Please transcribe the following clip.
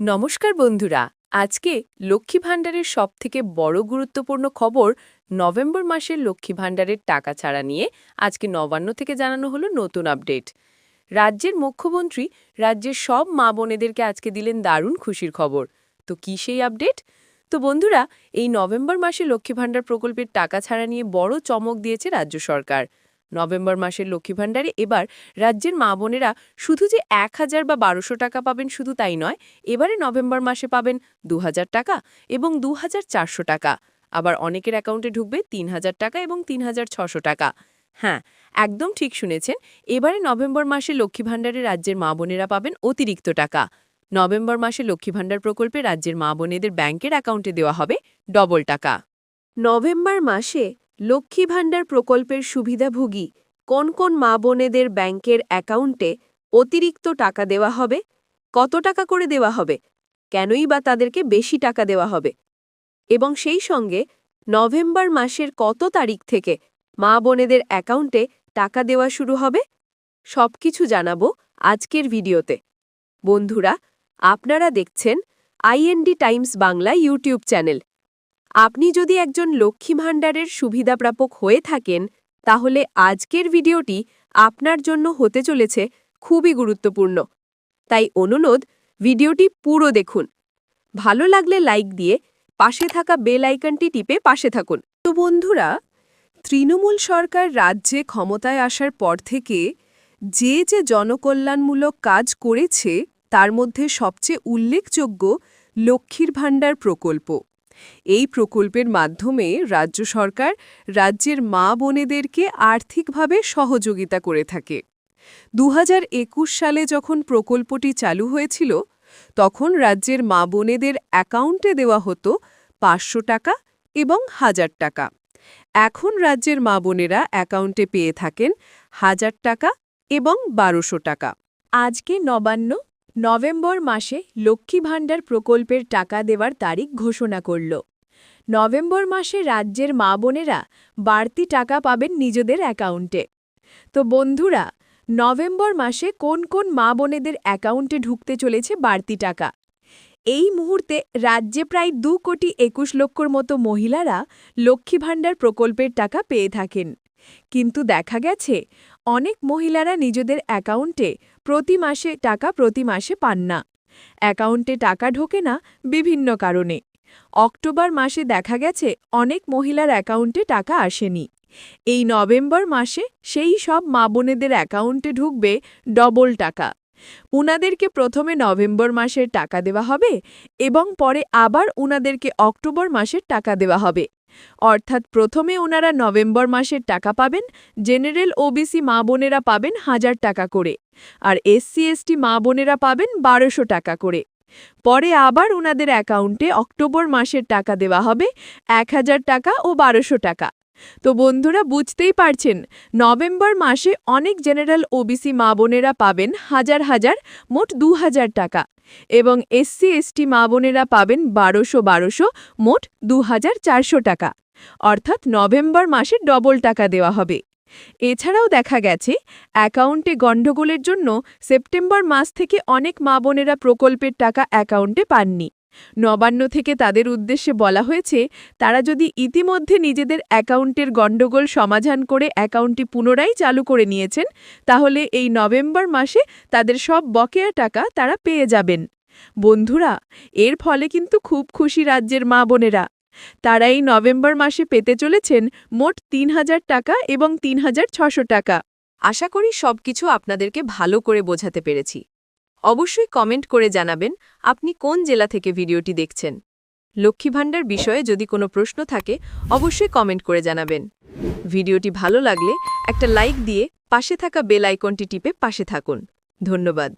নমস্কার বন্ধুরা, আজকে লক্ষ্মী ভাণ্ডারের সবথেকে বড় গুরুত্বপূর্ণ খবর নভেম্বর মাসের লক্ষ্মী ভাণ্ডারের টাকা ছাড়া নিয়ে আজকে নবান্ন থেকে জানানো হলো নতুন আপডেট। রাজ্যের মুখ্যমন্ত্রী রাজ্যের সব মা বোনেদেরকে আজকে দিলেন দারুণ খুশির খবর। তো কী সেই আপডেট? তো বন্ধুরা, এই নভেম্বর মাসে লক্ষ্মী ভাণ্ডার প্রকল্পের টাকা ছাড়া নিয়ে বড় চমক দিয়েছে রাজ্য সরকার। নভেম্বর মাসের লক্ষ্মী ভাণ্ডারে। এবার রাজ্যের মা বোনেরা শুধু যে এক হাজার বা বারোশো টাকা পাবেন শুধু তাই নয়, এবারে নভেম্বর মাসে পাবেন দু হাজার টাকা এবং দু হাজার চারশো টাকা। আবার অনেকের অ্যাকাউন্টে ঢুকবে তিন হাজার টাকা এবং তিন হাজার ছশো টাকা। হ্যাঁ একদম ঠিক শুনেছেন, এবারে নভেম্বর মাসে লক্ষ্মী ভাণ্ডারে রাজ্যের মা বোনেরা পাবেন অতিরিক্ত টাকা। নভেম্বর মাসে লক্ষ্মী ভাণ্ডার প্রকল্পে রাজ্যের মা বোনেদের ব্যাংকের অ্যাকাউন্টে দেওয়া হবে ডবল টাকা। নভেম্বর মাসে লক্ষ্মী ভাণ্ডার প্রকল্পের সুবিধাভোগী কোন কোন মা বোনেদের ব্যাংকের অ্যাকাউন্টে অতিরিক্ত টাকা দেওয়া হবে, কত টাকা করে দেওয়া হবে, কেনই বা তাদেরকে বেশি টাকা দেওয়া হবে এবং সেই সঙ্গে নভেম্বর মাসের কত তারিখ থেকে মা বোনেদের অ্যাকাউন্টে টাকা দেওয়া শুরু হবে, সবকিছু জানাব আজকের ভিডিওতে। বন্ধুরা, আপনারা দেখছেন IND times Bangla YouTube channel. আপনি যদি একজন লক্ষ্মী ভাণ্ডারের সুবিধাপ্রাপক হয়ে থাকেন, তাহলে আজকের ভিডিওটি আপনার জন্য হতে চলেছে খুবই গুরুত্বপূর্ণ। তাই অনুরোধ, ভিডিওটি পুরো দেখুন। ভালো লাগলে লাইক দিয়ে পাশে থাকা বেল আইকনটি টিপে পাশে থাকুন। তো বন্ধুরা, তৃণমূল সরকার রাজ্যে ক্ষমতায় আসার পর থেকে যে যে জনকল্যাণমূলক কাজ করেছে, তার মধ্যে সবচেয়ে উল্লেখযোগ্য লক্ষ্মীর ভাণ্ডার প্রকল্প। এই প্রকল্পের মাধ্যমে রাজ্য সরকার রাজ্যের মা বোনেদেরকে আর্থিকভাবে সহযোগিতা করে থাকে। দু হাজার একুশ সালে যখন প্রকল্পটি চালু হয়েছিল, তখন রাজ্যের মা বোনেদের অ্যাকাউন্টে দেওয়া হতো পাঁচশো টাকা এবং হাজার টাকা। এখন রাজ্যের মা বোনেরা অ্যাকাউন্টে পেয়ে থাকেন হাজার টাকা এবং বারোশো টাকা। আজকে নবান্ন নভেম্বর মাসে লক্ষ্মী ভাণ্ডার প্রকল্পের টাকা দেওয়ার তারিখ ঘোষণা করল। নভেম্বর মাসে রাজ্যের মা বোনেরা বাড়তি টাকা পাবেন নিজেদের অ্যাকাউন্টে। তো বন্ধুরা, নভেম্বর মাসে কোন কোন মা বোনেদের অ্যাকাউন্টে ঢুকতে চলেছে বাড়তি টাকা? এই মুহূর্তে রাজ্যে প্রায় দু কোটি একুশ লক্ষর মতো মহিলারা লক্ষ্মী ভাণ্ডার প্রকল্পের টাকা পেয়ে থাকেন। কিন্তু দেখা গেছে অনেক মহিলারা নিজেদের অ্যাকাউন্টে প্রতি মাসে টাকা প্রতি মাসে পান না। অ্যাকাউন্টে টাকা ঢোকে না বিভিন্ন কারণে। অক্টোবর মাসে দেখা গেছে অনেক মহিলার অ্যাকাউন্টে টাকা আসেনি। এই নভেম্বর মাসে সেই সব মা বোনেদের অ্যাকাউন্টে ঢুকবে ডবল টাকা। উনাদেরকে প্রথমে নভেম্বর মাসের টাকা দেওয়া হবে এবং পরে আবার উনাদেরকে অক্টোবর মাসের টাকা দেওয়া হবে। অর্থাৎ প্রথমে ওনারা নভেম্বর মাসের টাকা পাবেন, জেনারেল ওবিসি মা বোনেরা পাবেন হাজার টাকা করে, আর এসসি এসটি মা বোনেরা পাবেন বারোশো টাকা করে। পরে আবার ওনাদের অ্যাকাউন্টে অক্টোবর মাসের টাকা দেওয়া হবে, এক হাজার টাকা ও বারোশো টাকা। তো বন্ধুরা, বুঝতেই পারছেন, নভেম্বর মাসে অনেক জেনারেল ওবিসি মা বোনেরা পাবেন হাজার হাজার, মোট দু হাজার টাকা। এবং এসসি এসটি মা বোনেরা পাবেন বারোশো বারোশো মোট দু টাকা। অর্থাৎ নভেম্বর মাসে ডবল টাকা দেওয়া হবে। এছাড়াও দেখা গেছে অ্যাকাউন্টে গণ্ডগোলের জন্য সেপ্টেম্বর মাস থেকে অনেক মা বোনেরা প্রকল্পের টাকা অ্যাকাউন্টে পাননি। নবান্ন থেকে তাদের উদ্দেশ্যে বলা হয়েছে, তারা যদি ইতিমধ্যে নিজেদের অ্যাকাউন্টের গণ্ডগোল সমাধান করে অ্যাকাউন্টটি পুনরায় চালু করে নিয়েছেন, তাহলে এই নভেম্বর মাসে তাদের সব বকেয়া টাকা তারা পেয়ে যাবেন। বন্ধুরা, এর ফলে কিন্তু খুব খুশি রাজ্যের মা বোনেরা। তারা এই নভেম্বর মাসে পেতে চলেছেন মোট তিন হাজার টাকা এবং তিন হাজার ছশো টাকা। আশা করি সবকিছু আপনাদেরকে ভালো করে বোঝাতে পেরেছি। অবশ্যই কমেন্ট করে জানাবেন আপনি কোন জেলা থেকে ভিডিওটি দেখছেন। লক্ষ্মী ভাণ্ডার বিষয়ে যদি কোনো প্রশ্ন থাকে, অবশ্যই কমেন্ট করে জানাবেন। ভিডিওটি ভালো লাগলে একটা লাইক দিয়ে পাশে থাকা বেল আইকনটি টিপে পাশে থাকুন। ধন্যবাদ।